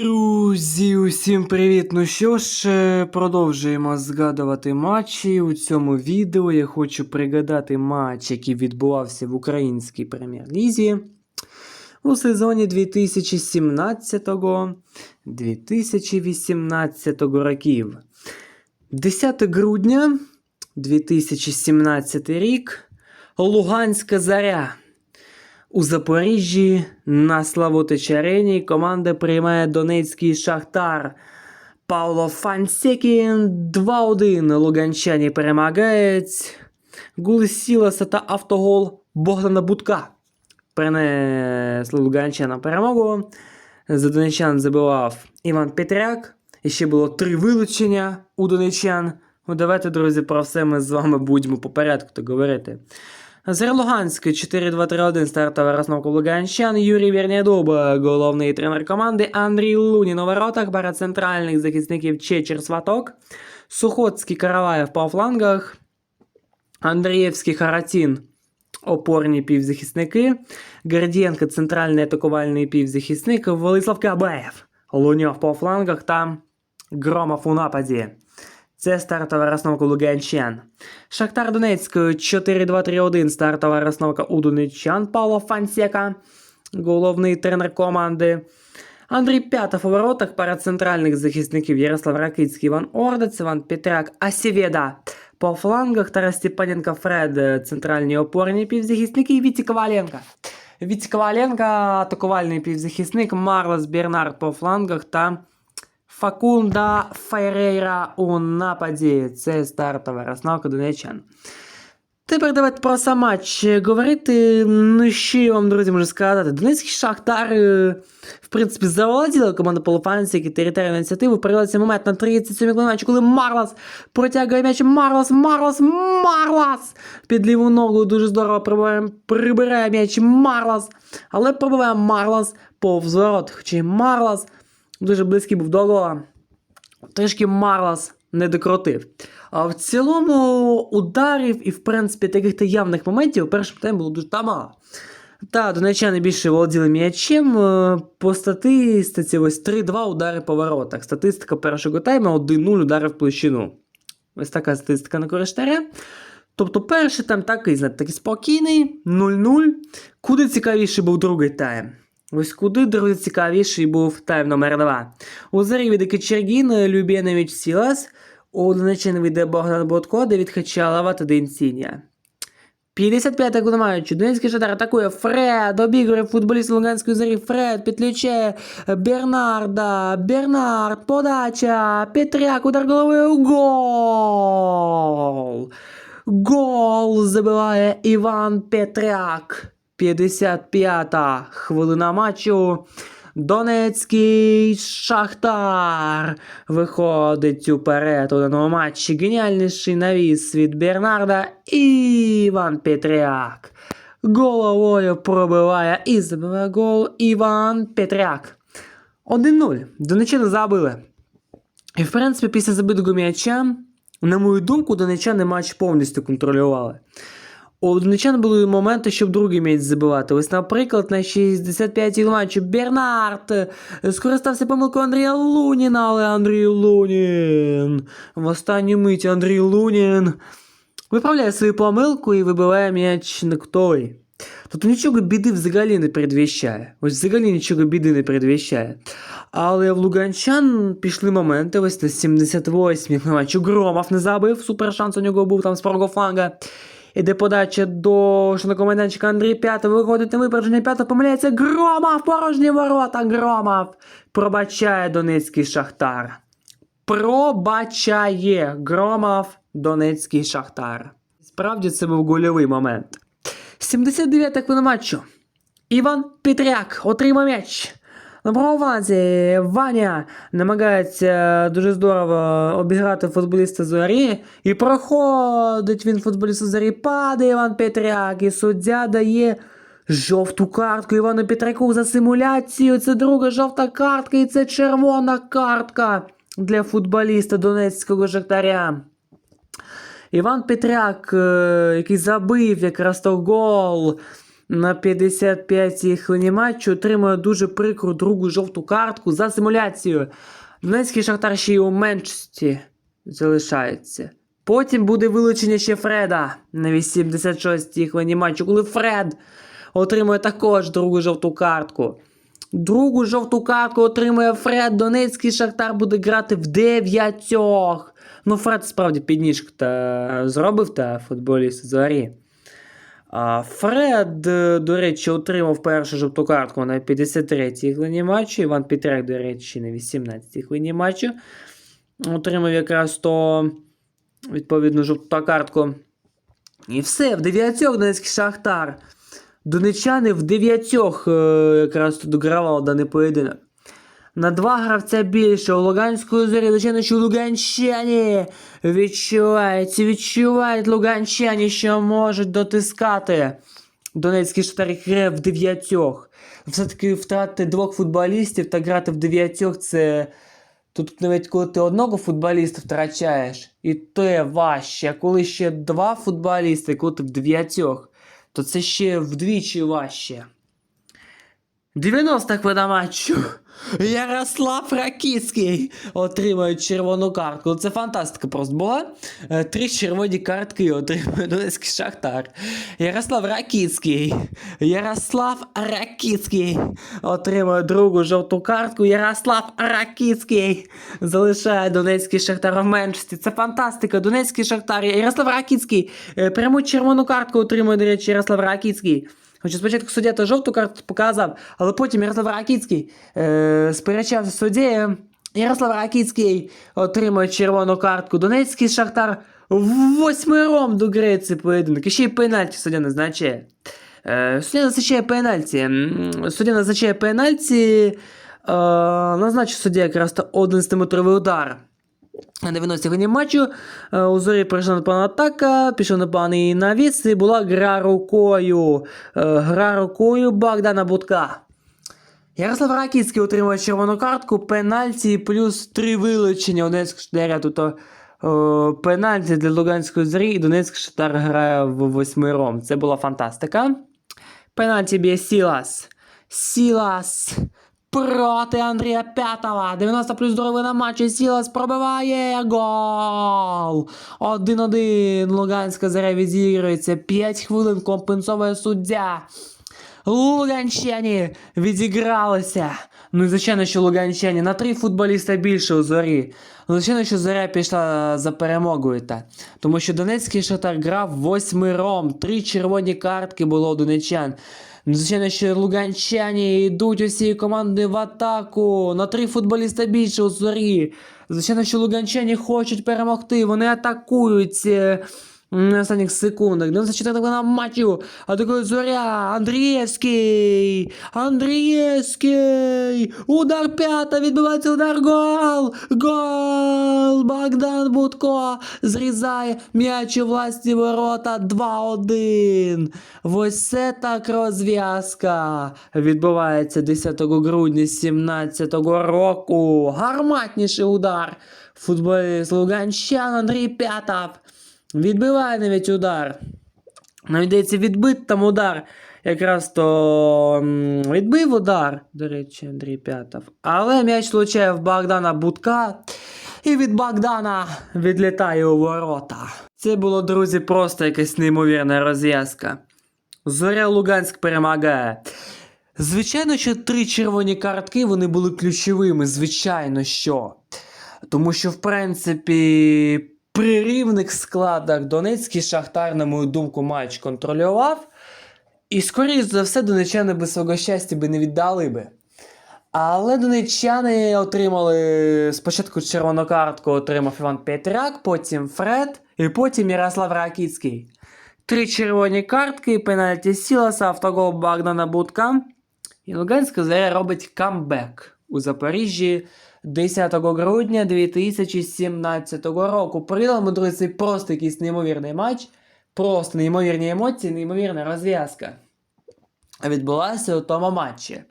Друзі, усім привіт! Ну що ж, е, продовжуємо згадувати матчі. У цьому відео я хочу пригадати матч, який відбувався в українській прем'єр-лізі у сезоні 2017-2018 років. 10 грудня 2017 рік. Луганська заря. У Запоріжжі на Славутич-арені команда приймає Донецький Шахтар. Пауло Фансекін 2-1. Луганчані перемагають. Гули Сіласа та автогол Богдана Будка. Принесли Луганчанам перемогу. За донечан забивав Іван Петряк. І ще було три вилучення у донечан. Ну, давайте, друзі, про все ми з вами будемо по порядку говорити. Зер Луганськ 4-2-3-1 стартова розновка Луганщан. Юрій Вірнядуба, головний тренер команди. Андрій Лунін у воротах, пара центральних захисників Чечер Сваток. Сухоцький Караваєв по флангах. Андрієвський Харатін опорні півзахисники. Гордієнко центральний атакувальний півзахисник. Владислав Кабаєв. Луньов по флангах та Громов у нападі. Це стартова розновка Луганчан. Шахтар Донецьк 4-2-3-1. Стартова розновка у донеччан Павло Фансека, головний тренер команди. Андрій П'ятов у воротах пара центральних захисників Ярослав Ракицький, Іван Ордець, Іван Петряк, Асівєда. По флангах Тарас Степаненко, Фред, центральні опорні півзахисники і Віті Коваленко. Віті Коваленко, атакувальний півзахисник, Марлес Бернард по флангах та Факунда Ферейра у нападі. Це стартова розновка донеччан. Тепер давайте про сам матч говорити. Ну, що я вам, друзі, можу сказати. Донецький Шахтар, е, в принципі, заволоділа команда Полуфанців, які територіальну ініціативу. Привелася момент на 37 матчі, коли Марлас протягує м'яч. Марлас, Марлас, Марлас! Під ліву ногу дуже здорово прибирає, прибирає м'яч Марлас. Але пробиває Марлас повз ворот. Хоча Марлас дуже близький був до гола. Трішки Марлас не докрутив. А в цілому ударів і, в принципі, таких то явних моментів у першому таймі було дуже мало. Та, донечани більше володіли м'ячем. Е, По статистиці ось 3-2 удари по воротах. Статистика першого тайму 1-0 удари в площину. Ось така статистика на кориштаря. Тобто перший тайм такий, знаєте, такий спокійний, 0-0. Куди цікавіший був другий тайм? Ось куди, друзі, цікавіший був тайм номер 2. У зарі від Кочергін, Любєнович Сілас, у Донеччини від Богдан Бодко, Давід Хачалова та Денсіння. 55 года матчу. Донецький Шатар атакує Фред, обігрує футболіст Луганської зорі. Фред підключає Бернарда. Бернард, подача. Петряк, удар головою. Гол! Гол забиває Іван Петряк. 55-та хвилина матчу. Донецький Шахтар виходить уперед у даному матчі. Геніальніший навіс від Бернарда Іван Петряк. Головою пробиває і забиває гол Іван Петряк. 1-0. Донеччани забили. І в принципі, після забитого м'яча, на мою думку, донеччани матч повністю контролювали. У донечан були моменти, щоб другий м'яч забивати. Ось, наприклад, на 65-й матчі Бернард скористався помилкою Андрія Луніна, але Андрій Лунін. В останню мить Андрій Лунін виправляє свою помилку і вибиває м'яч той. Тобто нічого біди взагалі не передвіщає. Ось взагалі нічого біди не передвіщає. Але в Луганчан пішли моменти, ось на 78-й матчі Громов не забив, супер шанс у нього був там з правого фланга. Іде подача до майданчика Андрій П'ятов. Виходить на випередження П'ятов, помиляється Громов, порожні ворота Громов. Пробачає Донецький Шахтар. Пробачає Громов Донецький Шахтар. Справді це був гольовий момент. 79-та хвилина матчу. Іван Петряк отримав м'яч. На правому фланзі Ваня намагається дуже здорово обіграти футболіста Зорі. І проходить він футболіста Зорі, падає Іван Петряк, і суддя дає жовту картку Івану Петряку за симуляцію. Це друга жовта картка, і це червона картка для футболіста Донецького Жактаря. Іван Петряк, е, який забив якраз то гол на 55-й хвилині матчу отримує дуже прикру другу жовту картку за симуляцію. Донецький шахтар ще й у меншості залишається. Потім буде вилучення ще Фреда на 86-й хвилині матчу, коли Фред отримує також другу жовту картку. Другу жовту картку отримує Фред. Донецький Шахтар буде грати в дев'ятьох. Ну, Фред справді підніжку та зробив та футболіст зорі. Фред, е, до речі, отримав першу жовту картку на 53-й хвилині матчу. Іван Петряк, до речі, на 18-й хвилині матчу. Отримав якраз то відповідну жовту картку. І все, в дев'ятьох Донецький Шахтар. Донечани в дев'ятьох е, якраз тут догравав даний поєдинок. На два гравця більше у Луганської зорі, звичайно, що луганчані відчувають, луганчані, що можуть дотискати. Донецький Шахтар грає в дев'ятьох. Все-таки втратити двох футболістів та грати в дев'ятьох це. Тут навіть коли ти одного футболіста втрачаєш, і те важче. А коли ще два футболісти, коли ти в дев'ятьох, то це ще вдвічі важче. 90 хвилина матчу. Ярослав Ракіцький отримує червону картку. Це фантастика просто була. Е, Три червоні картки отримує Донецький Шахтар. Ярослав Ракіцький. Ярослав Ракіцький отримує другу жовту картку. Ярослав Ракіцький залишає Донецький Шахтар в меншості. Це фантастика. Донецький Шахтар. Ярослав Ракіцький. е, Пряму червону картку отримує, до речі, Ярослав Ракіцький. Хоча спочатку суддя то жовту карту показав, але потім Ярослав Ракіцький е, сперечався суддєю. Ярослав Ракіцький отримує червону картку. Донецький Шахтар восьмером до Греції поєдинок. І ще й пенальті суддя назначає. Е, суддя назначає пенальті. Суддя назначає пенальті. Е, назначив суддя якраз 11-метровий удар. На 90 хвилині матчу е, у зорі прийшла напевно атака, пішов напевний навіс і була гра рукою. Е, Гра рукою Богдана Будка. Ярослав Ракіцький отримує червону картку, пенальті плюс три вилучення у Донецького Шахтаря. Тут е, пенальті для Луганської зорі і Донецький Шахтар грає в восьмером. Це була фантастика. Пенальті б'є Сілас. Сілас проти Андрія П'ятова. 90 плюс на матчі. Сілас пробиває гол. 1-1. Луганська заря відігрується. 5 хвилин компенсовує суддя. Луганчані відігралися. Ну і звичайно, що луганчані на три футболіста більше у зорі. Звичайно, що зоря пішла за перемогою. Та. Тому що Донецький шатар грав восьмером. Три червоні картки було у донечан. Ну, Звичайно, що луганчані йдуть усією командою в атаку. На три футболіста більше у зорі. Звичайно, що луганчані хочуть перемогти. Вони атакують. На останніх секундах. 94 хвилина матчу. Атакує Зоря. Андрієвський. Андрієвський. Удар п'ята. Відбивається удар. Гол. Гол. Богдан Будко зрізає м'яч у власні ворота. 2-1. Ось це так розв'язка. Відбувається 10 грудня 17 року. Гарматніший удар. Футболіст Луганщан Андрій П'ятов. Відбиває навіть удар. Навіть йдеться відбит там удар. Якраз то відбив удар, до речі, Андрій П'ятов. Але м'яч влучає в Богдана Будка. І від Богдана відлітає у ворота. Це було, друзі, просто якась неймовірна розв'язка. Зоря Луганськ перемагає. Звичайно, що три червоні картки вони були ключовими, звичайно що. Тому що, в принципі, при рівних складах Донецький Шахтар, на мою думку, матч контролював. І, скоріш за все, донечани би свого щастя би не віддали би. Але донечани отримали спочатку червону картку отримав Іван Петряк, потім Фред і потім Ярослав Ракіцький. Три червоні картки, пенальті Сіласа, автогол Богдана Будка. І Луганська заря робить камбек у Запоріжжі 10 грудня 2017 року. Придали друзі, просто якийсь неймовірний матч, просто неймовірні емоції, неймовірна розв'язка. Відбулася у тому матчі.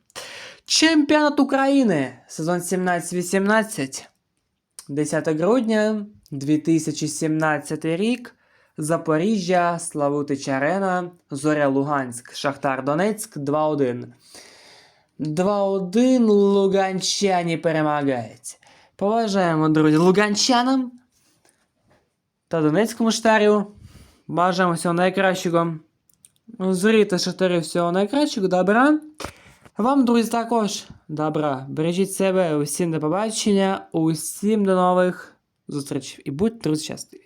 Чемпіонат України сезон 17-18. 10 грудня 2017 рік. Запоріжжя, Славутич Арена, Зоря Луганськ, Шахтар Донецьк 2-1. 2-1 луганчані перемагають. Поважаємо, друзі, луганчанам та Донецькому штарю. Бажаємо всього найкращого. Зорі та Шахтарі всього найкращого, добра. Вам, друзі, також добра. Бережіть себе, усім до побачення, усім до нових зустрічей. І будьте, друзі, щасливі.